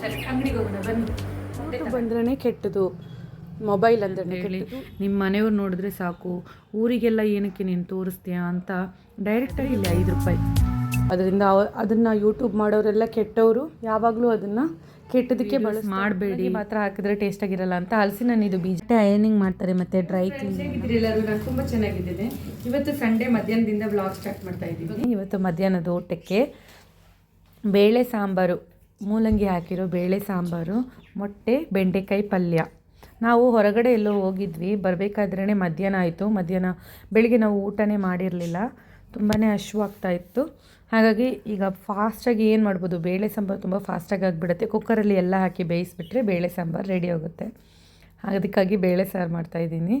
ಸರಿ ಅಂಗಡಿಗೆ ಹೋಗೋಣ ಬನ್ನಿ. ಯೂಟ್ಯೂಬ್ ಅಂದ್ರೇ ಕೆಟ್ಟದು ಮೊಬೈಲ್ ಅಂದ್ರೆ ಹೇಳಿ ನಿಮ್ಮ ಮನೆಯವ್ರು ನೋಡಿದ್ರೆ ಸಾಕು. ಊರಿಗೆಲ್ಲ ಏನಕ್ಕೆ ನೀನು ತೋರಿಸ್ತೀಯಾ ಅಂತ ಡೈರೆಕ್ಟಾಗಿ ಇಲ್ಲಿ ಐದು ರೂಪಾಯಿ. ಅದರಿಂದ ಅವ- ಅದನ್ನ ಯೂಟ್ಯೂಬ್ ಮಾಡೋರೆಲ್ಲ ಕೆಟ್ಟವರು ಯಾವಾಗಲೂ ಅದನ್ನ ಕೆಟ್ಟದಕ್ಕೆ ಬಳಸ್ ಮಾಡಬೇಡಿ. ಮಾತ್ರ ಹಾಕಿದ್ರೆ ಟೇಸ್ಟ್ ಆಗಿರಲ್ಲ ಅಂತ ಹಲಸಿನ ಇದು ಬೀಜ. ಐನಿಂಗ್ ಮಾಡ್ತಾರೆ ಮತ್ತೆ ಡ್ರೈ ಕ್ಲೀನ್ ಎಲ್ಲರೂ? ನಾನು ತುಂಬ ಚೆನ್ನಾಗಿದ್ದೇನೆ. ಇವತ್ತು ಸಂಡೇ ಮಧ್ಯಾಹ್ನದಿಂದ ಬ್ಲಾಗ್ ಸ್ಟಾರ್ಟ್ ಮಾಡ್ತಾ ಇದ್ದೀನಿ. ಇವತ್ತು ಮಧ್ಯಾಹ್ನದ ಊಟಕ್ಕೆ ಬೇಳೆ ಸಾಂಬಾರು. ಮೂಲಂಗಿ ಹಾಕಿರೋ ಬೇಳೆ ಸಾಂಬಾರು, ಮೊಟ್ಟೆ, ಬೆಂಡೆಕಾಯಿ ಪಲ್ಯ. ನಾವು ಹೊರಗಡೆ ಎಲ್ಲೋ ಹೋಗಿದ್ವಿ. ಬರಬೇಕಾದ್ರೇ ಮಧ್ಯಾಹ್ನ ಆಯಿತು. ಮಧ್ಯಾಹ್ನ ಬೆಳಿಗ್ಗೆ ನಾವು ಊಟನೇ ಮಾಡಿರಲಿಲ್ಲ. ತುಂಬಾ ಹಶ್ವಾಗ್ತಾ ಇತ್ತು. ಹಾಗಾಗಿ ಈಗ ಫಾಸ್ಟಾಗಿ ಏನು ಮಾಡ್ಬೋದು? ಬೇಳೆ ಸಾಂಬಾರು ತುಂಬ ಫಾಸ್ಟಾಗಿ ಆಗಿಬಿಡುತ್ತೆ. ಕುಕ್ಕರಲ್ಲಿ ಎಲ್ಲ ಹಾಕಿ ಬೇಯಿಸ್ಬಿಟ್ರೆ ಬೇಳೆ ಸಾಂಬಾರು ರೆಡಿ ಆಗುತ್ತೆ ಅದಕ್ಕಾಗಿ ಬೇಳೆ ಸಾರು ಮಾಡ್ತಾಯಿದ್ದೀನಿ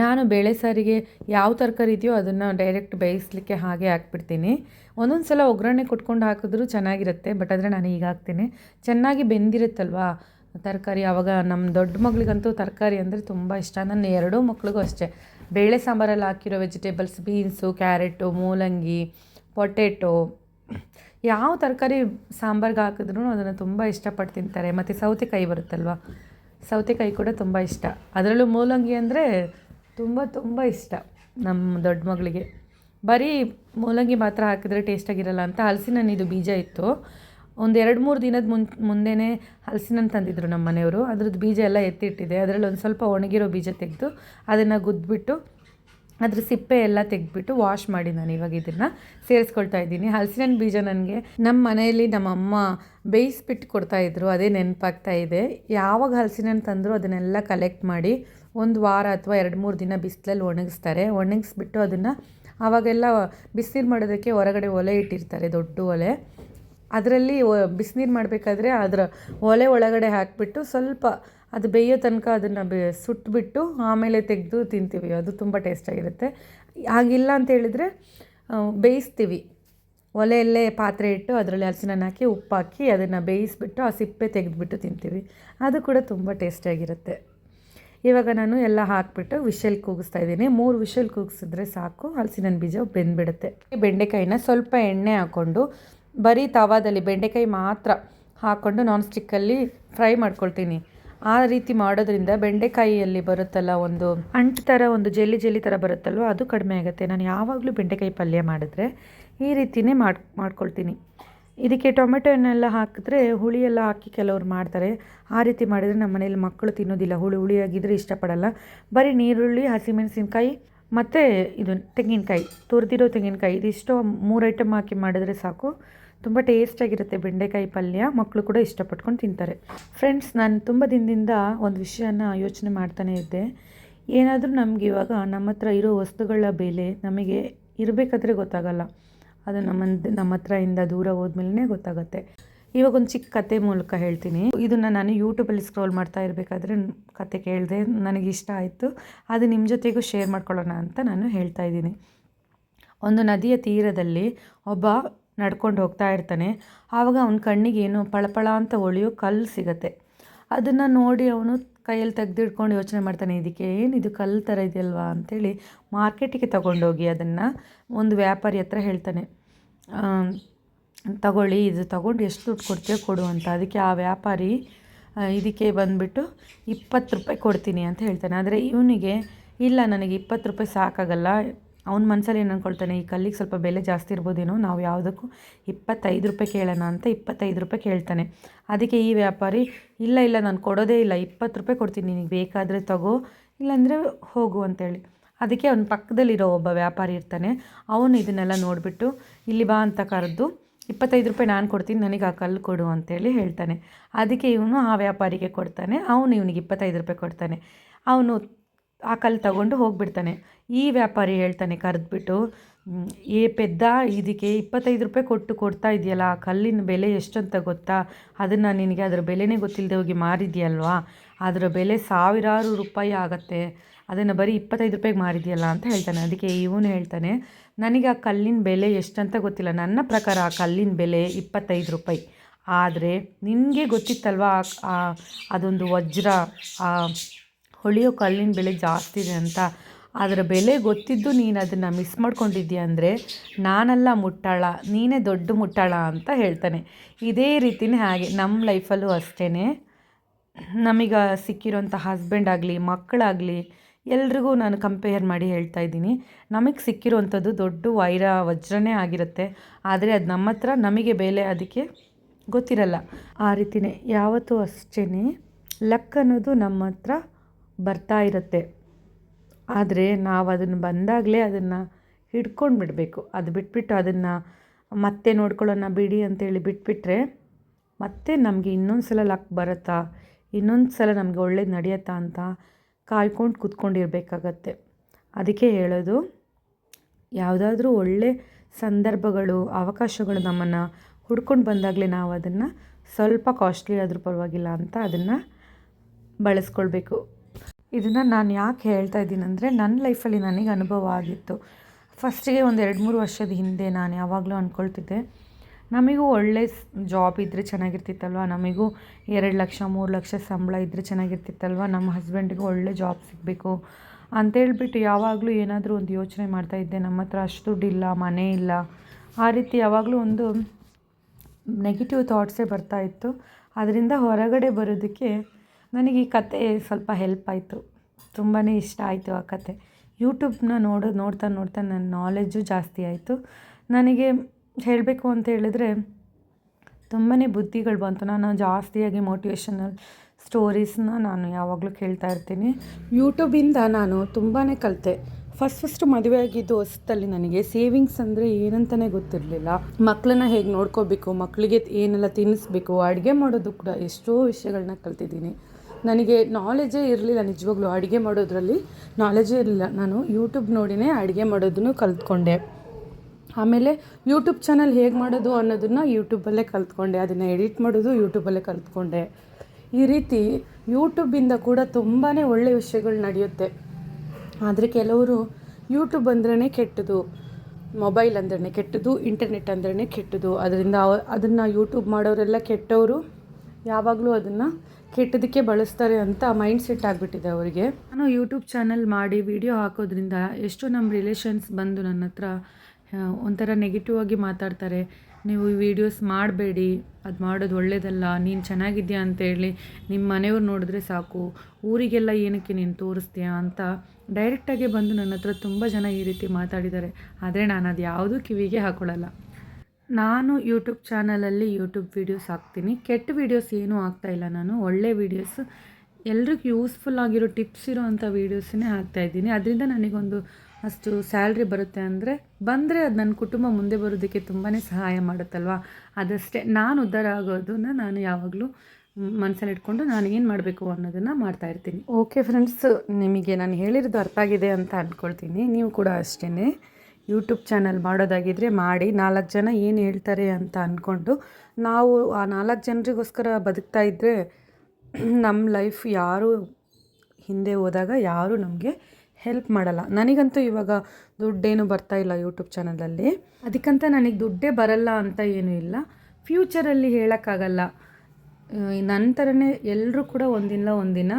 ನಾನು ಬೇಳೆ ಸಾರಿಗೆ ಯಾವ ತರಕಾರಿ ಇದೆಯೋ ಅದನ್ನು ಡೈರೆಕ್ಟ್ ಬೇಯಿಸ್ಲಿಕ್ಕೆ ಹಾಗೆ ಹಾಕ್ಬಿಡ್ತೀನಿ. ಒಂದೊಂದು ಸಲ ಒಗ್ಗರಣೆ ಕೊಟ್ಕೊಂಡು ಹಾಕಿದ್ರೂ ಚೆನ್ನಾಗಿರುತ್ತೆ ಬಟ್ ಆದರೆ ನಾನು ಈಗ ಹಾಕ್ತೀನಿ. ಚೆನ್ನಾಗಿ ಬೆಂದಿರುತ್ತಲ್ವಾ ತರಕಾರಿ? ಆವಾಗ ನಮ್ಮ ದೊಡ್ಡ ಮಗಳಿಗಂತೂ ತರಕಾರಿ ಅಂದರೆ ತುಂಬ ಇಷ್ಟ. ನನ್ನ ಎರಡೂ ಮಕ್ಳಿಗೂ ಅಷ್ಟೇ. ಬೇಳೆ ಸಾಂಬಾರಲ್ಲಿ ಹಾಕಿರೋ ವೆಜಿಟೇಬಲ್ಸ್ ಬೀನ್ಸು ಕ್ಯಾರೆಟು ಮೂಲಂಗಿ ಪೊಟೆಟೊ ಯಾವ ತರಕಾರಿ ಸಾಂಬಾರ್ಗೆ ಹಾಕಿದ್ರೂ ಅದನ್ನು ತುಂಬ ಇಷ್ಟಪಟ್ಟು ತಿಂತಾರೆ. ಮತ್ತು ಸೌತೆಕಾಯಿ ಬರುತ್ತಲ್ವ? ಸೌತೆಕಾಯಿ ಕೂಡ ತುಂಬ ಇಷ್ಟ. ಅದರಲ್ಲೂ ಮೂಲಂಗಿ ಅಂದರೆ ತುಂಬ ತುಂಬ ಇಷ್ಟ ನಮ್ಮ ದೊಡ್ಡ ಮಗಳಿಗೆ. ಬರೀ ಮೂಲಂಗಿ ಮಾತ್ರ ಹಾಕಿದ್ರೆ ಟೇಸ್ಟಾಗಿರಲ್ಲ ಅಂತ ಹಲಸಿನ ಇದು ಬೀಜ ಇತ್ತು. ಒಂದು ಎರಡು, ಮೂರು ದಿನದ ಮುನ್, ಮುಂದೆನೇ ಹಲಸಿನ ತಂದಿದ್ರು ನಮ್ಮ ಮನೆಯವರು. ಅದ್ರದ್ದು ಬೀಜ ಎಲ್ಲ ಎತ್ತಿಟ್ಟಿದೆ. ಅದರಲ್ಲಿ ಒಂದು ಸ್ವಲ್ಪ ಒಣಗಿರೋ ಬೀಜ ತೆಗೆದು ಅದನ್ನು ಗುದ್ದುಬಿಟ್ಟು ಅದ್ರ ಸಿಪ್ಪೆ ಎಲ್ಲ ತೆಗೆದ್ಬಿಟ್ಟು ವಾಶ್ ಮಾಡಿ ನಾನು ಇವಾಗ ಇದನ್ನು ಸೇರಿಸ್ಕೊಳ್ತಾ ಇದ್ದೀನಿ. ಹಲಸಿನ ಬೀಜ ನನಗೆ ನಮ್ಮ ಮನೆಯಲ್ಲಿ ನಮ್ಮ ಅಮ್ಮ ಬೇಯಿಸ್ಬಿಟ್ಟು ಕೊಡ್ತಾಯಿದ್ರು ಅದೇ ನೆನಪಾಗ್ತಾ ಇದೆ. ಯಾವಾಗ ಹಲಸಿನ ತಂದರೂ ಅದನ್ನೆಲ್ಲ ಕಲೆಕ್ಟ್ ಮಾಡಿ ಒಂದು ವಾರ ಅಥವಾ ಎರಡು ಮೂರು ದಿನ ಬಿಸಿಲಲ್ಲಿ ಒಣಗಿಸ್ತಾರೆ. ಒಣಗಿಸ್ಬಿಟ್ಟು ಅದನ್ನು ಆವಾಗೆಲ್ಲ ಬಿಸಿನೀರು ಮಾಡೋದಕ್ಕೆ ಹೊರಗಡೆ ಒಲೆ ಇಟ್ಟಿರ್ತಾರೆ, ದೊಡ್ಡ ಒಲೆ. ಅದರಲ್ಲಿ ಬಿಸಿನೀರು ಮಾಡಬೇಕಾದ್ರೆ ಅದರ ಒಲೆ ಒಳಗಡೆ ಹಾಕಿಬಿಟ್ಟು ಸ್ವಲ್ಪ ಅದು ಬೇಯೋ ತನಕ ಅದನ್ನು ಬೆ, ಸುಟ್ಬಿಟ್ಟು ಆಮೇಲೆ ತೆಗೆದು ತಿಂತೀವಿ. ಅದು ತುಂಬ ಟೇಸ್ಟಾಗಿರುತ್ತೆ ಹಾಗಿಲ್ಲ ಅಂತ ಹೇಳಿದರೆ ಬೇಯಿಸ್ತೀವಿ. ಒಲೆಯಲ್ಲೇ ಪಾತ್ರೆ ಇಟ್ಟು ಅದರಲ್ಲಿ ಹಲಸಿನ ಹಾಕಿ ಉಪ್ಪು ಹಾಕಿ ಅದನ್ನು ಬೇಯಿಸ್ಬಿಟ್ಟು ಆ ಸಿಪ್ಪೆ ತೆಗೆದುಬಿಟ್ಟು ತಿಂತೀವಿ. ಅದು ಕೂಡ ತುಂಬ ಟೇಸ್ಟಿಯಾಗಿರುತ್ತೆ ಇವಾಗ ನಾನು ಎಲ್ಲ ಹಾಕಿಬಿಟ್ಟು ವಿಷಲ್ ಕೂಗಿಸ್ತಾ ಇದ್ದೀನಿ. ಮೂರು ವಿಷಲ್ ಕೂಗಿಸಿದ್ರೆ ಸಾಕು. ಹಲಸಿನ ಬೀಜ ಬೆಂದ್ಬಿಡುತ್ತೆ. ಬೆಂಡೆಕಾಯಿನ ಸ್ವಲ್ಪ ಎಣ್ಣೆ ಹಾಕ್ಕೊಂಡು, ಬರೀ ತವಾದಲ್ಲಿ ಬೆಂಡೆಕಾಯಿ ಮಾತ್ರ ಹಾಕ್ಕೊಂಡು ನಾನ್ ಸ್ಟಿಕ್ಕಲ್ಲಿ ಫ್ರೈ ಮಾಡ್ಕೊಳ್ತೀನಿ. ಆ ರೀತಿ ಮಾಡೋದ್ರಿಂದ ಬೆಂಡೆಕಾಯಿಯಲ್ಲಿ ಬರುತ್ತಲ್ಲ ಒಂದು ಅಂಟು ಥರ ಒಂದು ಜೆಲ್ಲಿ ಜೆಲ್ಲಿ ಥರ ಬರುತ್ತಲ್ವ, ಅದು ಕಡಿಮೆ ಆಗುತ್ತೆ. ನಾನು ಯಾವಾಗಲೂ ಬೆಂಡೆಕಾಯಿ ಪಲ್ಯ ಮಾಡಿದ್ರೆ ಈ ರೀತಿಯೇ ಮಾಡಿ ಮಾಡ್ಕೊಳ್ತೀನಿ. ಇದಕ್ಕೆ ಟೊಮೆಟೊನೆಲ್ಲ ಹಾಕಿದ್ರೆ ಹುಳಿ ಎಲ್ಲ ಹಾಕಿ ಕೆಲವ್ರು ಮಾಡ್ತಾರೆ. ಆ ರೀತಿ ಮಾಡಿದರೆ ನಮ್ಮ ಮನೇಲಿ ಮಕ್ಕಳು ತಿನ್ನೋದಿಲ್ಲ. ಹುಳಿ ಹುಳಿಯಾಗಿದ್ದರೆ ಇಷ್ಟಪಡಲ್ಲ. ಬರೀ ನೀರುಳ್ಳಿ, ಹಸಿಮೆಣಸಿನ್ಕಾಯಿ ಮತ್ತು ಇದು ತೆಂಗಿನಕಾಯಿ, ತುರಿದಿರೋ ತೆಂಗಿನಕಾಯಿ. ಇದಿಷ್ಟು ಮೂರು ಐಟಮ್ ಹಾಕಿ ಮಾಡಿದ್ರೆ ಸಾಕು. ತುಂಬ ಟೇಸ್ಟಾಗಿರುತ್ತೆ ಬೆಂಡೆಕಾಯಿ ಪಲ್ಯ. ಮಕ್ಕಳು ಕೂಡ ಇಷ್ಟಪಟ್ಕೊಂಡು ತಿಂತಾರೆ. ಫ್ರೆಂಡ್ಸ್ ನಾನು ತುಂಬ ದಿನದಿಂದ ಒಂದು ವಿಷಯನ ಯೋಚನೆ ಮಾಡ್ತಾನೆ ಇದ್ದೆ. ಏನಾದರೂ ನಮಗಿವಾಗ ನಮ್ಮ ಹತ್ರ ಇರೋ ವಸ್ತುಗಳ ಬೆಲೆ ನಮಗೆ ಇರಬೇಕಾದ್ರೆ ಗೊತ್ತಾಗಲ್ಲ. ಅದು ನಮ್ಮ ನಮ್ಮ ಹತ್ರ ಇಂದ ದೂರ ಹೋದ್ಮೇಲೆ ಗೊತ್ತಾಗುತ್ತೆ. ಇವಾಗ ಒಂದು ಚಿಕ್ಕ ಕತೆ ಮೂಲಕ ಹೇಳ್ತೀನಿ. ಇದನ್ನು ನಾನು ಯೂಟ್ಯೂಬಲ್ಲಿ ಸ್ಕ್ರೋಲ್ ಮಾಡ್ತಾ ಇರಬೇಕಾದ್ರೆ ಕತೆ ಕೇಳಿದೆ ನನಗೆ ಇಷ್ಟ ಆಯಿತು. ಅದು ನಿಮ್ಮ ಜೊತೆಗೂ ಶೇರ್ ಮಾಡ್ಕೊಳ್ಳೋಣ ಅಂತ ನಾನು ಹೇಳ್ತಾ ಇದ್ದೀನಿ. ಒಂದು ನದಿಯ ತೀರದಲ್ಲಿ ಒಬ್ಬ ನಡ್ಕೊಂಡು ಹೋಗ್ತಾ ಇರ್ತಾನೆ. ಆವಾಗ ಅವನ ಕಣ್ಣಿಗೆ ಏನು ಪಳಪಳ ಅಂತ ಹೊಳೆಯೋ ಕಲ್ಲು ಸಿಗತ್ತೆ. ಅದನ್ನು ನೋಡಿ ಅವನು ಕೈಯಲ್ಲಿ ತೆಗೆದಿಡ್ಕೊಂಡು ಯೋಚನೆ ಮಾಡ್ತಾನೆ ಇದಕ್ಕೆ ಏನಿದು ಕಲ್ಲು ಥರ ಇದೆಯಲ್ವಾ? ಅಂಥೇಳಿ ಮಾರ್ಕೆಟಿಗೆ ತಗೊಂಡೋಗಿ ಅದನ್ನು ಒಂದು ವ್ಯಾಪಾರಿ ಹತ್ರ ಹೇಳ್ತಾನೆ. ತಗೊಳ್ಳಿ, ಇದು ತಗೊಂಡು ಎಷ್ಟು ದುಡ್ಡು ಕೊಡ್ತೀಯ ಕೊಡು ಅಂತ. ಅದಕ್ಕೆ ಆ ವ್ಯಾಪಾರಿ ಇದಕ್ಕೆ ಬಂದುಬಿಟ್ಟು ಇಪ್ಪತ್ತು ರೂಪಾಯಿ ಕೊಡ್ತೀನಿ ಅಂತ ಹೇಳ್ತಾನೆ. ಆದರೆ ಇವನಿಗೆ, ಇಲ್ಲ, ನನಗೆ ಇಪ್ಪತ್ತು ರೂಪಾಯಿ ಸಾಕಾಗಲ್ಲ. ಅವ್ನ ಮನಸ್ಸಲ್ಲಿ ಏನು ಅಂದ್ಕೊಳ್ತಾನೆ ಈ ಕಲ್ಲಿಗೆ ಸ್ವಲ್ಪ ಬೆಲೆ ಜಾಸ್ತಿ ಇರ್ಬೋದೇನೋ, ನಾವು ಯಾವುದಕ್ಕೂ ಇಪ್ಪತ್ತೈದು ರೂಪಾಯಿ ಕೇಳೋಣ ಅಂತ ಇಪ್ಪತ್ತೈದು ರೂಪಾಯಿ ಕೇಳ್ತಾನೆ. ಅದಕ್ಕೆ ಈ ವ್ಯಾಪಾರಿ, ಇಲ್ಲ ಇಲ್ಲ, ನಾನು ಕೊಡೋದೇ ಇಲ್ಲ, ಇಪ್ಪತ್ತು ರೂಪಾಯಿ ಕೊಡ್ತೀನಿ, ನಿನಗೆ ಬೇಕಾದರೆ ತಗೋ, ಇಲ್ಲಾಂದರೆ ಹೋಗು ಅಂತೇಳಿ. ಅದಕ್ಕೆ ಅವನ ಪಕ್ಕದಲ್ಲಿರೋ ಒಬ್ಬ ವ್ಯಾಪಾರಿ ಇರ್ತಾನೆ, ಅವನು ಇದನ್ನೆಲ್ಲ ನೋಡಿಬಿಟ್ಟು, ಇಲ್ಲಿ ಬಾ ಅಂತ ಕರೆದು ಇಪ್ಪತ್ತೈದು ರೂಪಾಯಿ ನಾನು ಕೊಡ್ತೀನಿ, ನನಗೆ ಆ ಕಲ್ಲು ಕೊಡು ಅಂತೇಳಿ ಹೇಳ್ತಾನೆ. ಅದಕ್ಕೆ ಇವನು ಆ ವ್ಯಾಪಾರಿಗೆ ಕೊಡ್ತಾನೆ, ಅವನು ಇವನಿಗೆ ಇಪ್ಪತ್ತೈದು ರೂಪಾಯಿ ಕೊಡ್ತಾನೆ. ಅವನು ಆ ಕಲ್ಲು ತಗೊಂಡು ಹೋಗಿಬಿಡ್ತಾನೆ. ಈ ವ್ಯಾಪಾರಿ ಹೇಳ್ತಾನೆ ಕರೆದ್ಬಿಟ್ಟು ಏ ಪೆದ್ದ, ಇದಕ್ಕೆ ಇಪ್ಪತ್ತೈದು ರೂಪಾಯಿ ಕೊಟ್ಟು ಕೊಡ್ತಾ ಇದೆಯಲ್ಲ, ಆ ಕಲ್ಲಿನ ಬೆಲೆ ಎಷ್ಟಂತ ಗೊತ್ತಾ? ಅದನ್ನು ನಿನಗೆ ಅದರ ಬೆಲೆನೇ ಗೊತ್ತಿಲ್ಲದೆ ಹೋಗಿ ಮಾರಿದೆಯಲ್ವಾ? ಅದರ ಬೆಲೆ ಸಾವಿರಾರು ರೂಪಾಯಿ ಆಗತ್ತೆ. ಅದನ್ನು ಬರೀ ಇಪ್ಪತ್ತೈದು ರೂಪಾಯಿಗೆ ಮಾರಿದೆಯಲ್ಲ ಅಂತ ಹೇಳ್ತಾನೆ. ಅದಕ್ಕೆ ಇವನು ಹೇಳ್ತಾನೆ, ನನಗೆ ಆ ಕಲ್ಲಿನ ಬೆಲೆ ಎಷ್ಟಂತ ಗೊತ್ತಿಲ್ಲ. ನನ್ನ ಪ್ರಕಾರ ಆ ಕಲ್ಲಿನ ಬೆಲೆ ಇಪ್ಪತ್ತೈದು ರೂಪಾಯಿ. ಆದರೆ ನಿನಗೆ ಗೊತ್ತಿತ್ತಲ್ವಾ ಅದೊಂದು ವಜ್ರ, ಆ, ಹೊಳೆಯೋ ಕಲ್ಲಿನ ಬೆಲೆ ಜಾಸ್ತಿ ಇದೆ ಅಂತ. ಅದರ ಬೆಲೆ ಗೊತ್ತಿದ್ದು ನೀನು ಅದನ್ನು ಮಿಸ್ ಮಾಡ್ಕೊಂಡಿದ್ದೀಯ ಅಂದರೆ, ನಾನಲ್ಲ ಮುಟ್ಟಾಳ, ನೀನೇ ದೊಡ್ಡ ಮುಟ್ಟಾಳ ಅಂತ ಹೇಳ್ತಾನೆ. ಇದೇ ರೀತಿನೇ ಹಾಗೆ ನಮ್ಮ ಲೈಫಲ್ಲೂ ಅಷ್ಟೇ ನಮಗೆ ಸಿಕ್ಕಿರೋಂಥ ಹಸ್ಬೆಂಡ್ ಆಗಲಿ, ಮಕ್ಕಳಾಗಲಿ ಎಲ್ರಿಗೂ ನಾನು ಕಂಪೇರ್ ಮಾಡಿ ಹೇಳ್ತಾ ಇದ್ದೀನಿ. ನಮಗೆ ಸಿಕ್ಕಿರೋವಂಥದ್ದು ದೊಡ್ಡ ವೈರ ವಜ್ರನೇ ಆಗಿರುತ್ತೆ. ಆದರೆ ಅದು ನಮ್ಮ ಹತ್ರ ನಮಗೆ ಬೆಲೆ ಅದಕ್ಕೆ ಗೊತ್ತಿರಲ್ಲ. ಆ ರೀತಿನೇ ಯಾವತ್ತೂ ಅಷ್ಟೇ ಲಕ್ ಅನ್ನೋದು ನಮ್ಮ ಹತ್ರ ಬರ್ತಾ ಇರುತ್ತೆ. ಆದರೆ ನಾವು ಅದನ್ನು ಬಂದಾಗಲೇ ಅದನ್ನು ಹಿಡ್ಕೊಂಡು ಬಿಡಬೇಕು. ಅದು ಬಿಟ್ಬಿಟ್ಟು ಅದನ್ನು ಮತ್ತೆ ನೋಡ್ಕೊಳ್ಳೋಣ ಬಿಡಿ ಅಂತೇಳಿ ಬಿಟ್ಬಿಟ್ರೆ ಮತ್ತೆ ನಮಗೆ ಇನ್ನೊಂದು ಸಲ ಲಕ್ ಬರುತ್ತಾ? ಇನ್ನೊಂದು ಸಲ ನಮಗೆ ಒಳ್ಳೇದು ನಡೆಯುತ್ತಾ ಅಂತ ಕಾಯ್ಕೊಂಡು ಕೂತ್ಕೊಂಡಿರ್ಬೇಕಾಗತ್ತೆ. ಅದಕ್ಕೆ ಹೇಳೋದು, ಯಾವುದಾದ್ರೂ ಒಳ್ಳೆ ಸಂದರ್ಭಗಳು, ಅವಕಾಶಗಳು ನಮ್ಮನ್ನು ಹುಡ್ಕೊಂಡು ಬಂದಾಗಲೇ ನಾವು ಅದನ್ನು ಸ್ವಲ್ಪ ಕಾಸ್ಟ್ಲಿ ಆದರೂ ಪರವಾಗಿಲ್ಲ ಅಂತ ಅದನ್ನು ಬಳಸ್ಕೊಳ್ಬೇಕು. ಇದನ್ನು ನಾನು ಯಾಕೆ ಹೇಳ್ತಾ ಇದ್ದೀನಿ ಅಂದರೆ ನನ್ನ ಲೈಫಲ್ಲಿ ನನಗೆ ಅನುಭವ ಆಗಿತ್ತು. ಫಸ್ಟಿಗೆ ಒಂದು ಎರಡು ಮೂರು ವರ್ಷದ ಹಿಂದೆ ನಾನು ಯಾವಾಗಲೂ ಅಂದ್ಕೊಳ್ತಿದ್ದೆ ನಮಗೂ ಒಳ್ಳೆ ಜಾಬ್ ಇದ್ದರೆ ಚೆನ್ನಾಗಿರ್ತಿತ್ತಲ್ವ? ನಮಗೂ ಎರಡು ಲಕ್ಷ, ಮೂರು ಲಕ್ಷ ಸಂಬಳ ಇದ್ದರೆ ಚೆನ್ನಾಗಿರ್ತಿತ್ತಲ್ವ? ನಮ್ಮ ಹಸ್ಬೆಂಡಿಗೂ ಒಳ್ಳೆ ಜಾಬ್ ಸಿಗಬೇಕು ಅಂತೇಳ್ಬಿಟ್ಟು ಯಾವಾಗಲೂ ಏನಾದರೂ ಒಂದು ಯೋಚನೆ ಮಾಡ್ತಾಯಿದ್ದೆ ನಮ್ಮ ಹತ್ರ ಅಷ್ಟು ದುಡ್ಡಿಲ್ಲ ಮನೆ ಇಲ್ಲ. ಆ ರೀತಿ ಯಾವಾಗಲೂ ಒಂದು ನೆಗೆಟಿವ್ ಥಾಟ್ಸೇ ಬರ್ತಾಯಿತ್ತು ಅದರಿಂದ ಹೊರಗಡೆ ಬರೋದಕ್ಕೆ ನನಗೆ ಈ ಕತೆ ಸ್ವಲ್ಪ ಹೆಲ್ಪ್ ಆಯಿತು. ತುಂಬಾ ಇಷ್ಟ ಆಯಿತು ಆ ಕತೆ. ಯೂಟ್ಯೂಬ್ನ ನೋಡೋದು, ನೋಡ್ತಾ ನೋಡ್ತಾ ನನ್ನ ನಾಲೆಡ್ಜು ಜಾಸ್ತಿ ಆಯಿತು. ನನಗೆ ಹೇಳಬೇಕು ಅಂತ ಹೇಳಿದ್ರೆ ತುಂಬಾ ಬುದ್ಧಿಗಳು ಬಂತು. ನಾನು ಜಾಸ್ತಿಯಾಗಿ ಮೋಟಿವೇಶನಲ್ ಸ್ಟೋರೀಸ್ನ ನಾನು ಯಾವಾಗಲೂ ಕೇಳ್ತಾ ಇರ್ತೀನಿ. ಯೂಟ್ಯೂಬಿಂದ ನಾನು ತುಂಬಾ ಕಲಿತೆ. ಫಸ್ಟ್ ಫಸ್ಟ್ ಮದುವೆ ಆಗಿದ್ದು ಹೊಸದಲ್ಲಿ ನನಗೆ ಸೇವಿಂಗ್ಸ್ ಅಂದರೆ ಏನಂತಲೇ ಗೊತ್ತಿರಲಿಲ್ಲ. ಮಕ್ಕಳನ್ನ ಹೇಗೆ ನೋಡ್ಕೋಬೇಕು ಮಕ್ಕಳಿಗೆ ಏನೆಲ್ಲ ತಿನ್ನಿಸ್ಬೇಕು, ಅಡುಗೆ ಮಾಡೋದು ಕೂಡ ಎಷ್ಟೋ ವಿಷಯಗಳನ್ನ ಕಲ್ತಿದ್ದೀನಿ. ನನಗೆ ನಾಲೆಜೇ ಇರಲಿಲ್ಲ ನಿಜವಾಗ್ಲೂ. ಅಡುಗೆ ಮಾಡೋದ್ರಲ್ಲಿ ನಾಲೆಜೇ ಇರಲಿಲ್ಲ. ನಾನು ಯೂಟ್ಯೂಬ್ ನೋಡಿನೇ ಅಡುಗೆ ಮಾಡೋದನ್ನು ಕಲ್ತ್ಕೊಂಡೆ. ಆಮೇಲೆ ಯೂಟ್ಯೂಬ್ ಚಾನಲ್ ಹೇಗೆ ಮಾಡೋದು ಅನ್ನೋದನ್ನು ಯೂಟ್ಯೂಬಲ್ಲೇ ಕಲ್ತ್ಕೊಂಡೆ. ಅದನ್ನು ಎಡಿಟ್ ಮಾಡೋದು ಯೂಟ್ಯೂಬಲ್ಲೇ ಕಲ್ತ್ಕೊಂಡೆ. ಈ ರೀತಿ ಯೂಟ್ಯೂಬಿಂದ ಕೂಡ ತುಂಬಾ ಒಳ್ಳೆಯ ವಿಷಯಗಳು ನಡೆಯುತ್ತೆ. ಆದರೆ ಕೆಲವರು ಯೂಟ್ಯೂಬ್ ಅಂದ್ರೇ ಕೆಟ್ಟದು ಮೊಬೈಲ್ ಅಂದ್ರೇ ಕೆಟ್ಟದು ಇಂಟರ್ನೆಟ್ ಅಂದ್ರೇ ಕೆಟ್ಟದು. ಅದರಿಂದ ಅದನ್ನು ಯೂಟ್ಯೂಬ್ ಮಾಡೋರೆಲ್ಲ ಕೆಟ್ಟವರು ಯಾವಾಗಲೂ ಅದನ್ನು ಕೆಟ್ಟದಕ್ಕೆ ಬಳಸ್ತಾರೆ ಅಂತ ಮೈಂಡ್ ಸೆಟ್ ಆಗಿಬಿಟ್ಟಿದೆ ಅವರಿಗೆ. ನಾನು ಯೂಟ್ಯೂಬ್ ಚಾನಲ್ ಮಾಡಿ ವಿಡಿಯೋ ಹಾಕೋದ್ರಿಂದ ಎಷ್ಟೋ ನಮ್ಮ ರಿಲೇಷನ್ಸ್ ಬಂದು ನನ್ನ ಹತ್ರ ಒಂಥರ ನೆಗೆಟಿವ್ ಆಗಿ ಮಾತಾಡ್ತಾರೆ. ನೀವು ಈ ವಿಡಿಯೋಸ್ ಮಾಡಬೇಡಿ, ಅದು ಮಾಡೋದು ಒಳ್ಳೇದಲ್ಲ, ನೀನು ಚೆನ್ನಾಗಿದ್ಯಾ ಅಂತೇಳಿ ನಿಮ್ಮ ಮನೆಯವ್ರು ನೋಡಿದ್ರೆ ಸಾಕು. ಊರಿಗೆಲ್ಲ ಏನಕ್ಕೆ ನೀನು ತೋರಿಸ್ತೀಯಾ ಅಂತ ಡೈರೆಕ್ಟಾಗಿ ಬಂದು ನನ್ನ ಹತ್ರ ತುಂಬ ಜನ ಈ ರೀತಿ ಮಾತಾಡಿದ್ದಾರೆ. ಆದರೆ ನಾನು ಅದು ಯಾವುದೂ ಕಿವಿಗೆ ಹಾಕೊಳ್ಳಲ್ಲ. ನಾನು ಯೂಟ್ಯೂಬ್ ಚಾನಲಲ್ಲಿ ಯೂಟ್ಯೂಬ್ ವೀಡಿಯೋಸ್ ಹಾಕ್ತೀನಿ. ಕೆಟ್ಟ ವೀಡಿಯೋಸ್ ಏನೂ ಹಾಕ್ತಾ ಇಲ್ಲ ನಾನು. ಒಳ್ಳೆ ವೀಡಿಯೋಸ್ ಎಲ್ರಿಗೂ ಯೂಸ್ಫುಲ್ ಆಗಿರೋ ಟಿಪ್ಸ್ ಇರೋವಂಥ ವೀಡಿಯೋಸನ್ನೇ ಹಾಕ್ತಾಯಿದ್ದೀನಿ ಅದರಿಂದ ನನಗೊಂದು ಅಷ್ಟು ಸ್ಯಾಲ್ರಿ ಬರುತ್ತೆ ಅಂದರೆ ಬಂದರೆ ಅದು ನನ್ನ ಕುಟುಂಬ ಮುಂದೆ ಬರೋದಕ್ಕೆ ತುಂಬಾ ಸಹಾಯ ಮಾಡುತ್ತಲ್ವ? ಅದಷ್ಟೇ. ನಾನು ಉದ್ಧಾರ ಆಗೋದನ್ನ ನಾನು ಯಾವಾಗಲೂ ಮನಸ್ಸಲ್ಲಿ ಇಟ್ಕೊಂಡು ನಾನು ಏನು ಮಾಡಬೇಕು ಅನ್ನೋದನ್ನು ಮಾಡ್ತಾಯಿರ್ತೀನಿ ಓಕೆ ಫ್ರೆಂಡ್ಸ್ ನಿಮಗೆ ನಾನು ಹೇಳಿರೋದು ಅರ್ಥ ಆಗಿದೆ ಅಂತ ಅಂದ್ಕೊಳ್ತೀನಿ ನೀವು ಕೂಡ ಅಷ್ಟೇ ಯೂಟ್ಯೂಬ್ ಚಾನಲ್ ಮಾಡೋದಾಗಿದ್ದರೆ ಮಾಡಿ, ನಾಲ್ಕು ಜನ ಏನು ಹೇಳ್ತಾರೆ ಅಂತ ಅಂದ್ಕೊಂಡು ನಾವು ಆ ನಾಲ್ಕು ಜನರಿಗೋಸ್ಕರ ಬದುಕ್ತಾ ಇದ್ದರೆ ನಮ್ಮ ಲೈಫ್ ಯಾರು ಹಿಂದೆ ಹೋದಾಗ ಯಾರು ನಮಗೆ ಹೆಲ್ಪ್ ಮಾಡಲ್ಲ. ನನಗಂತೂ ಇವಾಗ ದುಡ್ಡೇನು ಬರ್ತಾ ಇಲ್ಲ ಯೂಟ್ಯೂಬ್ ಚಾನಲಲ್ಲಿ ಅದಕ್ಕಂತ ನನಗೆ ದುಡ್ಡೇ ಬರಲ್ಲ ಅಂತ ಏನೂ ಇಲ್ಲ. ಫ್ಯೂಚರಲ್ಲಿ ಹೇಳೋಕ್ಕಾಗಲ್ಲ. ನನ್ನ ಥರನೇ ಎಲ್ಲರೂ ಕೂಡ ಒಂದಿನ ಒಂದಿನ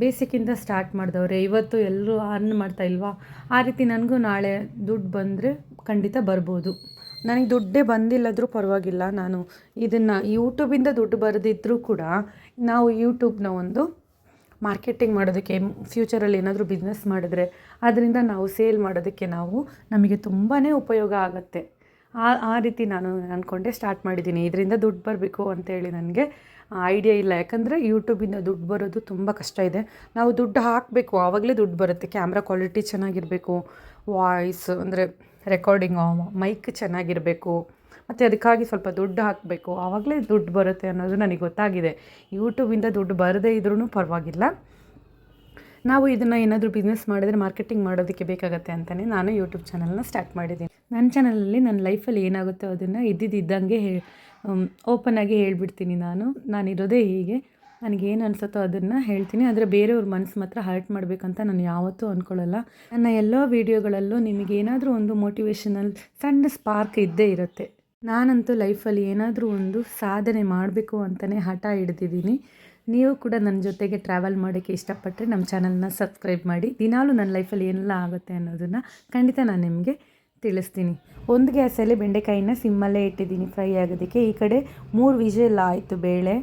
ಬೇಸಿಕ್ಕಿಂದ ಸ್ಟಾರ್ಟ್ ಮಾಡಿದವ್ರೆ. ಇವತ್ತು ಎಲ್ಲರೂ ಅರ್ನ್ ಮಾಡ್ತಾ ಇಲ್ವಾ? ಆ ರೀತಿ ನನಗೂ ನಾಳೆ ದುಡ್ಡು ಬಂದರೆ ಖಂಡಿತ ಬರ್ಬೋದು. ನನಗೆ ದುಡ್ಡೇ ಬಂದಿಲ್ಲದ್ರೂ ಪರವಾಗಿಲ್ಲ. ನಾನು ಇದನ್ನು ಯೂಟ್ಯೂಬಿಂದ ದುಡ್ಡು ಬರೆದಿದ್ದರೂ ಕೂಡ ನಾವು ಯೂಟ್ಯೂಬ್ನ ಒಂದು ಮಾರ್ಕೆಟಿಂಗ್ ಮಾಡೋದಕ್ಕೆ, ಫ್ಯೂಚರಲ್ಲಿ ಏನಾದರೂ ಬಿಸ್ನೆಸ್ ಮಾಡಿದ್ರೆ ಅದರಿಂದ ನಾವು ಸೇಲ್ ಮಾಡೋದಕ್ಕೆ ನಾವು ನಮಗೆ ತುಂಬಾ ಉಪಯೋಗ ಆಗುತ್ತೆ. ಆ ಆ ರೀತಿ ನಾನು ಅಂದ್ಕೊಂಡೆ ಸ್ಟಾರ್ಟ್ ಮಾಡಿದ್ದೀನಿ. ಇದರಿಂದ ದುಡ್ಡು ಬರಬೇಕು ಅಂತೇಳಿ ನನಗೆ ಐಡಿಯಾ ಇಲ್ಲ. ಯಾಕಂದರೆ ಯೂಟ್ಯೂಬಿಂದ ದುಡ್ಡು ಬರೋದು ತುಂಬ ಕಷ್ಟ ಇದೆ. ನಾವು ದುಡ್ಡು ಹಾಕಬೇಕು, ಆವಾಗಲೇ ದುಡ್ಡು ಬರುತ್ತೆ. ಕ್ಯಾಮ್ರಾ ಕ್ವಾಲಿಟಿ ಚೆನ್ನಾಗಿರಬೇಕು, ವಾಯ್ಸ್ ಅಂದರೆ ರೆಕಾರ್ಡಿಂಗ್ ಮೈಕ್ ಚೆನ್ನಾಗಿರಬೇಕು. ಮತ್ತು ಅದಕ್ಕಾಗಿ ಸ್ವಲ್ಪ ದುಡ್ಡು ಹಾಕಬೇಕು. ಆವಾಗಲೇ ದುಡ್ಡು ಬರುತ್ತೆ ಅನ್ನೋದು ನನಗೆ ಗೊತ್ತಾಗಿದೆ. ಯೂಟ್ಯೂಬಿಂದ ದುಡ್ಡು ಬರದೇ ಇದ್ರೂ ಪರವಾಗಿಲ್ಲ. ನಾವು ಇದನ್ನು ಏನಾದರೂ ಬಿಸ್ನೆಸ್ ಮಾಡಿದರೆ ಮಾರ್ಕೆಟಿಂಗ್ ಮಾಡೋದಕ್ಕೆ ಬೇಕಾಗುತ್ತೆ ಅಂತಲೇ ನಾನು ಯೂಟ್ಯೂಬ್ ಚಾನಲ್ನ ಸ್ಟಾರ್ಟ್ ಮಾಡಿದ್ದೀನಿ. ನನ್ನ ಚಾನಲಲ್ಲಿ ನನ್ನ ಲೈಫಲ್ಲಿ ಏನಾಗುತ್ತೋ ಅದನ್ನು ಇದ್ದಿದ್ದಂಗೆ ಹೇ ಓಪನ್ ಆಗಿ ಹೇಳ್ಬಿಡ್ತೀನಿ ನಾನು. ನಾನಿರೋದೇ ಹೀಗೆ. ನನಗೇನು ಅನಿಸುತ್ತೋ ಅದನ್ನು ಹೇಳ್ತೀನಿ. ಆದರೆ ಬೇರೆಯವ್ರ ಮನಸ್ಸು ಮಾತ್ರ ಹರ್ಟ್ ಮಾಡಬೇಕಂತ ನಾನು ಯಾವತ್ತೂ ಅಂದ್ಕೊಳ್ಳಲ್ಲ ನನ್ನ ಎಲ್ಲ ವೀಡಿಯೋಗಳಲ್ಲೂ ನಿಮಗೇನಾದರೂ ಒಂದು ಮೋಟಿವೇಶನಲ್ ಸಣ್ಣ ಸ್ಪಾರ್ಕ್ ಇದ್ದೇ ಇರುತ್ತೆ. ನಾನಂತೂ ಲೈಫಲ್ಲಿ ಏನಾದರೂ ಒಂದು ಸಾಧನೆ ಮಾಡಬೇಕು ಅಂತಲೇ ಹಠ ಹಿಡ್ದಿದ್ದೀನಿ. ನೀವು ಕೂಡ ನನ್ನ ಜೊತೆಗೆ ಟ್ರಾವೆಲ್ ಮಾಡೋಕ್ಕೆ ಇಷ್ಟಪಟ್ಟರೆ ನಮ್ಮ ಚಾನಲ್ನ ಸಬ್ಸ್ಕ್ರೈಬ್ ಮಾಡಿ. ದಿನಾಲೂ ನನ್ನ ಲೈಫಲ್ಲಿ ಏನೆಲ್ಲ ಆಗುತ್ತೆ ಅನ್ನೋದನ್ನು ಖಂಡಿತ ನಾನು ನಿಮಗೆ ತಿಳಿಸ್ತೀನಿ. ಒಂದು ಗ್ಯಾಸಲ್ಲಿ ಬೆಂಡೆಕಾಯಿನ ಸಿಮ್ಮಲ್ಲೇ ಇಟ್ಟಿದ್ದೀನಿ ಫ್ರೈ ಆಗೋದಕ್ಕೆ. ಈ ಕಡೆ ಮೂರು ವಿಷಲ್ ಆಯಿತು ಬೇಳೆ.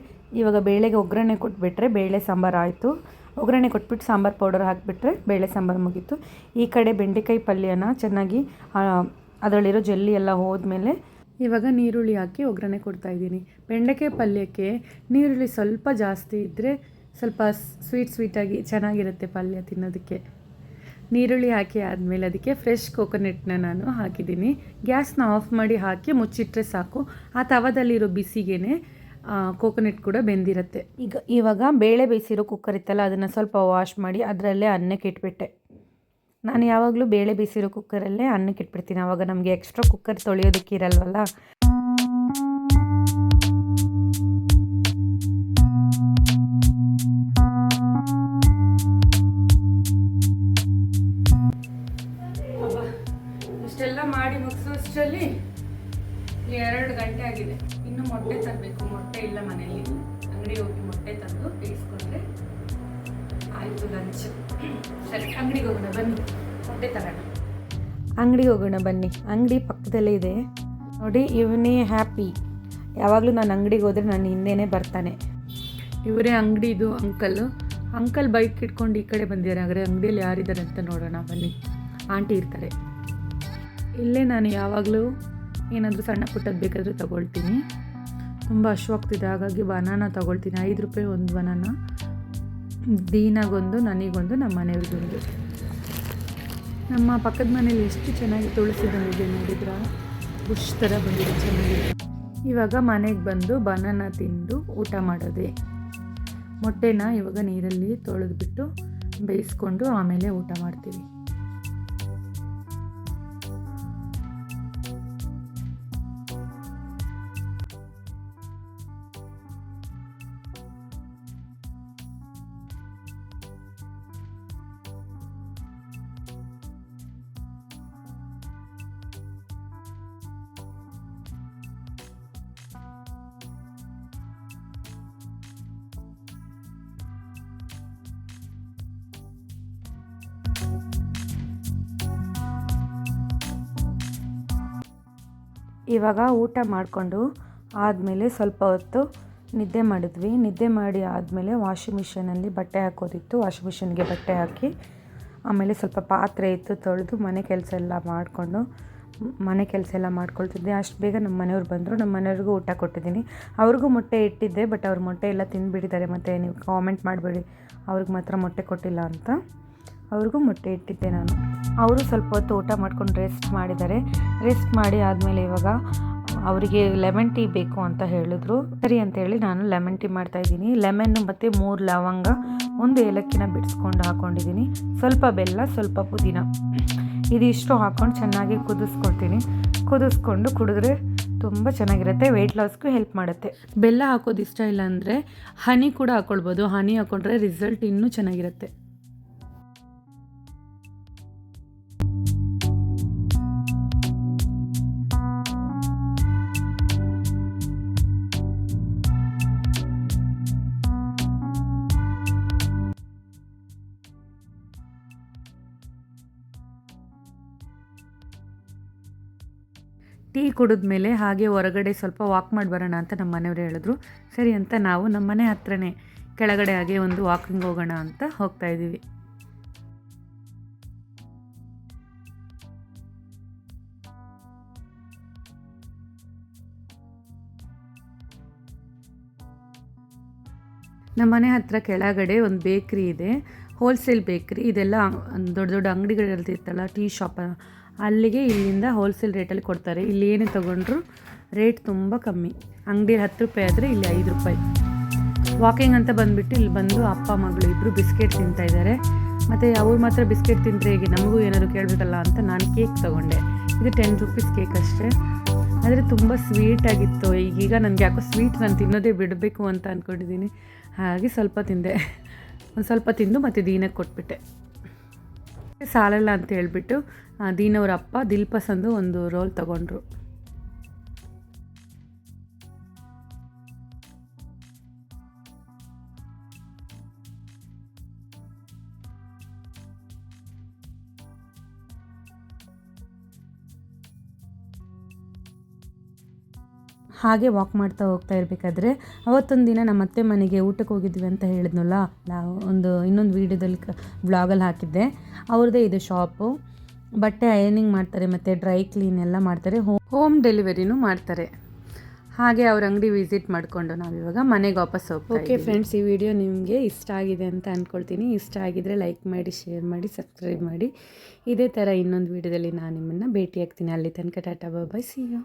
ಇವಾಗ ಬೇಳೆಗೆ ಒಗ್ಗರಣೆ ಕೊಟ್ಬಿಟ್ರೆ ಬೇಳೆ ಸಾಂಬಾರು ಆಯಿತು. ಒಗ್ಗರಣೆ ಕೊಟ್ಬಿಟ್ಟು ಸಾಂಬಾರು ಪೌಡರ್ ಹಾಕಿಬಿಟ್ರೆ ಬೇಳೆ ಸಾಂಬಾರು ಮುಗೀತು. ಈ ಕಡೆ ಬೆಂಡೆಕಾಯಿ ಪಲ್ಯನ ಚೆನ್ನಾಗಿ ಅದರಲ್ಲಿರೋ ಜಲ್ಲಿ ಎಲ್ಲ ಹೋದ್ಮೇಲೆ ಇವಾಗ ನೀರುಳ್ಳಿ ಹಾಕಿ ಒಗ್ಗರಣೆ ಕೊಡ್ತಾ ಇದ್ದೀನಿ. ಬೆಂಡೆಕಾಯಿ ಪಲ್ಯಕ್ಕೆ ನೀರುಳ್ಳಿ ಸ್ವಲ್ಪ ಜಾಸ್ತಿ ಇದ್ದರೆ ಸ್ವಲ್ಪ ಸ್ವೀಟ್ ಸ್ವೀಟಾಗಿ ಚೆನ್ನಾಗಿರುತ್ತೆ ಪಲ್ಯ ತಿನ್ನೋದಕ್ಕೆ. ನೀರುಳ್ಳಿ ಹಾಕಿ ಆದಮೇಲೆ ಅದಕ್ಕೆ ಫ್ರೆಶ್ ಕೋಕೋನಟ್ನ ನಾನು ಹಾಕಿದ್ದೀನಿ. ಗ್ಯಾಸ್ನ ಆಫ್ ಮಾಡಿ ಹಾಕಿ ಮುಚ್ಚಿಟ್ರೆ ಸಾಕು. ಆ ತವದಲ್ಲಿರೋ ಬಿಸಿಗೆನೆ ಕೋಕೋನಟ್ ಕೂಡ ಬೆಂದಿರುತ್ತೆ. ಈಗ ಇವಾಗ ಬೇಳೆ ಬೇಯಿಸಿರೋ ಕುಕ್ಕರ್ ಇತ್ತಲ್ಲ, ಅದನ್ನು ಸ್ವಲ್ಪ ವಾಶ್ ಮಾಡಿ ಅದರಲ್ಲೇ ಅನ್ನಕ್ಕೆ ಇಟ್ಬಿಟ್ಟೆ ನಾನು ಯಾವಾಗಲೂ ಬೇಳೆ ಬೇಯಿಸಿರೋ ಕುಕ್ಕರಲ್ಲೇ ಅನ್ನಕ್ಕೆ ಇಟ್ಬಿಡ್ತೀನಿ ಆವಾಗ ನಮಗೆ ಎಕ್ಸ್ಟ್ರಾ ಕುಕ್ಕರ್ ತೊಳೆಯೋದಕ್ಕೆ ಇರಲ್ವಲ್ಲ? ಮೊಟ್ಟೆ ತರೋಣ ಅಂಗಡಿಗೆ ಹೋಗೋಣ ಬನ್ನಿ. ಅಂಗಡಿ ಪಕ್ಕದಲ್ಲೇ ಇದೆ. ನೋಡಿ, ಇವನೇ ಹ್ಯಾಪಿ ಯಾವಾಗಲೂ ನಾನು ಅಂಗಡಿಗೆ ಹೋದರೆ ನಾನು ಹಿಂದೆನೇ ಬರ್ತಾನೆ. ಇವರೇ ಅಂಗಡಿದು ಅಂಕಲ್ ಅಂಕಲ್ ಬೈಕ್ ಇಟ್ಕೊಂಡು ಈ ಕಡೆ ಬಂದಿದ್ದಾರೆ. ಆದರೆ ಅಂಗಡಿಯಲ್ಲಿ ಯಾರಿದ್ದಾರೆ ಅಂತ ನೋಡೋಣ, ಬನ್ನಿ. ಆಂಟಿ ಇರ್ತಾರೆ. ಇಲ್ಲೇ ನಾನು ಯಾವಾಗಲೂ ಏನಾದರೂ ಸಣ್ಣ ಪುಟ್ಟದ್ದು ಬೇಕಾದರೂ ತಗೊಳ್ತೀನಿ. ತುಂಬ ಹಶ್ವಾಗ್ತಿದೆ ಹಾಗಾಗಿ ಬನಾನ ತಗೊಳ್ತೀನಿ. ಐದು ರೂಪಾಯಿ ಒಂದು ಬನಾನ ದೀನಾಗೊಂದು, ನನಗೊಂದು ನಮ್ಮ ಮನೆಯವ್ರಿಗೊಂದು ನಮ್ಮ ಪಕ್ಕದ ಮನೇಲಿ ಎಷ್ಟು ಚೆನ್ನಾಗಿ ತುಳಸಿ ಬಂದಿದೆ ನೋಡಿದ್ರ? ಬುಷ್ ಥರ ಬಂದಿದೆ, ಚೆನ್ನಾಗಿದೆ. ಇವಾಗ ಮನೆಗೆ ಬಂದು ಬನಾನ ತಿಂದು ಊಟ ಮಾಡೋದೆ. ಮೊಟ್ಟೆನ ಇವಾಗ ನೀರಲ್ಲಿ ತೊಳೆದ್ಬಿಟ್ಟು ಬೇಯಿಸ್ಕೊಂಡು ಆಮೇಲೆ ಊಟ ಮಾಡ್ತೀವಿ. ಇವಾಗ ಊಟ ಮಾಡಿಕೊಂಡು ಆದಮೇಲೆ ಸ್ವಲ್ಪ ಹೊತ್ತು ನಿದ್ದೆ ಮಾಡಿದ್ವಿ. ನಿದ್ದೆ ಮಾಡಿ ಆದಮೇಲೆ ವಾಷಿಂಗ್ ಮಿಷಿನಲ್ಲಿ ಬಟ್ಟೆ ಹಾಕೋದಿತ್ತು. ವಾಷಿಂಗ್ ಮಿಷಿನ್ಗೆ ಬಟ್ಟೆ ಹಾಕಿ ಆಮೇಲೆ ಸ್ವಲ್ಪ ಪಾತ್ರೆ ಇತ್ತು ತೊಳೆದು ಮನೆ ಕೆಲಸ ಎಲ್ಲ ಮಾಡಿಕೊಂಡು ಮನೆ ಕೆಲಸ ಎಲ್ಲ ಮಾಡ್ಕೊಳ್ತಿದ್ದೆ ಅಷ್ಟು ಬೇಗ ನಮ್ಮ ಮನೆಯವ್ರು ಬಂದರು. ನಮ್ಮ ಮನೆಯವ್ರಿಗೂ ಊಟ ಕೊಟ್ಟಿದ್ದೀನಿ. ಅವ್ರಿಗೂ ಮೊಟ್ಟೆ ಇಟ್ಟಿದ್ದೆ ಬಟ್ ಅವ್ರ ಮೊಟ್ಟೆ ಎಲ್ಲ ತಿಂದುಬಿಟ್ಟಿದ್ದಾರೆ ಮತ್ತು ನೀವು ಕಾಮೆಂಟ್ ಮಾಡಬೇಡಿ. ಅವ್ರಿಗೆ ಮಾತ್ರ ಮೊಟ್ಟೆ ಕೊಟ್ಟಿಲ್ಲ ಅಂತ. ಅವ್ರಿಗೂ ಮೊಟ್ಟೆ ಇಟ್ಟಿದ್ದೆ ನಾನು. ಅವರು ಸ್ವಲ್ಪ ಹೊತ್ತು ಊಟ ಮಾಡ್ಕೊಂಡು ರೆಸ್ಟ್ ಮಾಡಿದ್ದಾರೆ. ರೆಸ್ಟ್ ಮಾಡಿ ಆದಮೇಲೆ ಇವಾಗ ಅವರಿಗೆ ಲೆಮನ್ ಟೀ ಬೇಕು ಅಂತ ಹೇಳಿದ್ರು. ಸರಿ ಅಂತೇಳಿ ನಾನು ಲೆಮನ್ ಟೀ ಮಾಡ್ತಾ ಇದ್ದೀನಿ. ಲೆಮನ್ ಮತ್ತು ಮೂರು ಲವಂಗ ಒಂದು ಏಲಕ್ಕಿನ ಬಿಡಿಸ್ಕೊಂಡು ಹಾಕ್ಕೊಂಡಿದ್ದೀನಿ ಸ್ವಲ್ಪ ಬೆಲ್ಲ, ಸ್ವಲ್ಪ ಪುದೀನ. ಇದಿಷ್ಟು ಹಾಕ್ಕೊಂಡು ಚೆನ್ನಾಗಿ ಕುದಿಸ್ಕೊಳ್ತೀನಿ ಕುದಿಸ್ಕೊಂಡು ಕುಡಿದ್ರೆ ತುಂಬ ಚೆನ್ನಾಗಿರುತ್ತೆ. ವೆಯ್ಟ್ ಲಾಸ್ಗೂ ಹೆಲ್ಪ್ ಮಾಡುತ್ತೆ. ಬೆಲ್ಲ ಹಾಕೋದು ಇಷ್ಟ ಇಲ್ಲ ಅಂದರೆ ಹನಿ ಕೂಡ ಹಾಕ್ಕೊಳ್ಬೋದು ಹನಿ ಹಾಕ್ಕೊಂಡ್ರೆ ರಿಸಲ್ಟ್ ಇನ್ನೂ ಚೆನ್ನಾಗಿರುತ್ತೆ. ಟೀ ಕುಡಿದ್ಮೇಲೆ ಹಾಗೆ ಹೊರಗಡೆ ಸ್ವಲ್ಪ ವಾಕ್ ಮಾಡಿ ಬರೋಣ ಅಂತ ನಮ್ಮ ಮನೆಯವರು ಹೇಳಿದ್ರು. ಸರಿ ಅಂತ ನಾವು ನಮ್ಮ ಮನೆ ಹತ್ರನೇ ಕೆಳಗಡೆ ಹಾಗೆ ಒಂದು ವಾಕಿಂಗ್ ಹೋಗೋಣ ಅಂತ ಹೋಗ್ತಾ ಇದ್ದೀವಿ. ನಮ್ಮ ಮನೆ ಹತ್ರ ಕೆಳಗಡೆ ಒಂದು ಬೇಕ್ರಿ ಇದೆ. ಹೋಲ್ಸೇಲ್ ಬೇಕ್ರಿ. ಇದೆಲ್ಲ ದೊಡ್ಡ ದೊಡ್ಡ ಅಂಗಡಿಗಳಿರ್ತಿತ್ತಲ್ಲ ಟೀ ಶಾಪ್ ಅಲ್ಲಿಗೆ ಇಲ್ಲಿಂದ ಹೋಲ್ಸೇಲ್ ರೇಟಲ್ಲಿ ಕೊಡ್ತಾರೆ. ಇಲ್ಲಿ ಏನೇ ತೊಗೊಂಡ್ರು ರೇಟ್ ತುಂಬ ಕಮ್ಮಿ. ಅಂಗಡಿ ಹತ್ತು ರೂಪಾಯಿ ಆದರೆ ಇಲ್ಲಿ ಐದು ರೂಪಾಯಿ. ವಾಕಿಂಗ್ ಅಂತ ಬಂದುಬಿಟ್ಟು ಇಲ್ಲಿ ಬಂದು ಅಪ್ಪ, ಮಗಳು ಇಬ್ಬರು ಬಿಸ್ಕೆಟ್ ತಿಂತಾ ಇದ್ದಾರೆ. ಮತ್ತು ಅವ್ರು ಮಾತ್ರ ಬಿಸ್ಕೆಟ್ ತಿಂದರೆ ಹೇಗೆ? ನಮಗೂ ಏನಾದರೂ ಕೇಳಬೇಕಲ್ಲ ಅಂತ ನಾನು ಕೇಕ್ ತೊಗೊಂಡೆ. ಇದು ಟೆನ್ ರುಪೀಸ್ ಕೇಕ್ ಅಷ್ಟೇ. ಆದರೆ ತುಂಬ ಸ್ವೀಟಾಗಿತ್ತು ಈಗೀಗ ನನಗೆ ಯಾಕೋ ಸ್ವೀಟ್ ನಾನು ತಿನ್ನೋದೇ ಬಿಡಬೇಕು ಅಂತ ಅಂದ್ಕೊಂಡಿದ್ದೀನಿ ಹಾಗೆ ಸ್ವಲ್ಪ ತಿಂದೆ. ಒಂದು ಸ್ವಲ್ಪ ತಿಂದು ಮತ್ತು ದೀನಕ್ಕೆ ಕೊಟ್ಬಿಟ್ಟೆ. ಸಾಲಲ್ಲ ಅಂತ ಹೇಳ್ಬಿಟ್ಟು ದೀನವ್ರ ಅಪ್ಪ ದಿಲ್ಪಸಂದು ಒಂದು ರೋಲ್ ತಗೊಂಡ್ರು. ಹಾಗೆ ವಾಕ್ ಮಾಡ್ತಾ ಹೋಗ್ತಾ ಇರಬೇಕಾದ್ರೆ, ಅವತ್ತೊಂದು ದಿನ ನಮ್ಮ ಅತ್ತೆ ಮನೆಗೆ ಊಟಕ್ಕೆ ಹೋಗಿದ್ವಿ ಅಂತ ಹೇಳಿದ್ನಲ್ಲ ನಾವು ಒಂದು ಇನ್ನೊಂದು ವೀಡಿಯೋದಲ್ಲಿ ವ್ಲಾಗಲ್ಲಿ ಹಾಕಿದ್ದೆ. ಅವ್ರದ್ದೇ ಇದು ಶಾಪು ಬಟ್ಟೆ ಅಯನಿಂಗ್ ಮಾಡ್ತಾರೆ ಮತ್ತು ಡ್ರೈ ಕ್ಲೀನ್ ಎಲ್ಲ ಮಾಡ್ತಾರೆ ಹೋಮ್ ಹೋಮ್ ಡೆಲಿವರಿನೂ ಮಾಡ್ತಾರೆ. ಹಾಗೆ ಅವ್ರ ಅಂಗಡಿ ವಿಸಿಟ್ ಮಾಡಿಕೊಂಡು ನಾವಿವಾಗ ಮನೆಗೆ ವಾಪಸ್ ಹೋಗ್ತೀವಿ ಓಕೆ ಫ್ರೆಂಡ್ಸ್ ಈ ವಿಡಿಯೋ ನಿಮಗೆ ಇಷ್ಟ ಆಗಿದೆ ಅಂತ ಅಂದ್ಕೊಳ್ತೀನಿ ಇಷ್ಟ ಆಗಿದ್ರೆ ಲೈಕ್ ಮಾಡಿ ಶೇರ್ ಮಾಡಿ ಸಬ್ಸ್ಕ್ರೈಬ್ ಮಾಡಿ. ಇದೇ ಥರ ಇನ್ನೊಂದು ವಿಡಿಯೋದಲ್ಲಿ ನಾನು ನಿಮ್ಮನ್ನು ಭೇಟಿಯಾಗ್ತೀನಿ. ಅಲ್ಲಿ ತನಕ ಟಾಟಾ ಬಾಬಾಯ್ ಸಿ ಯು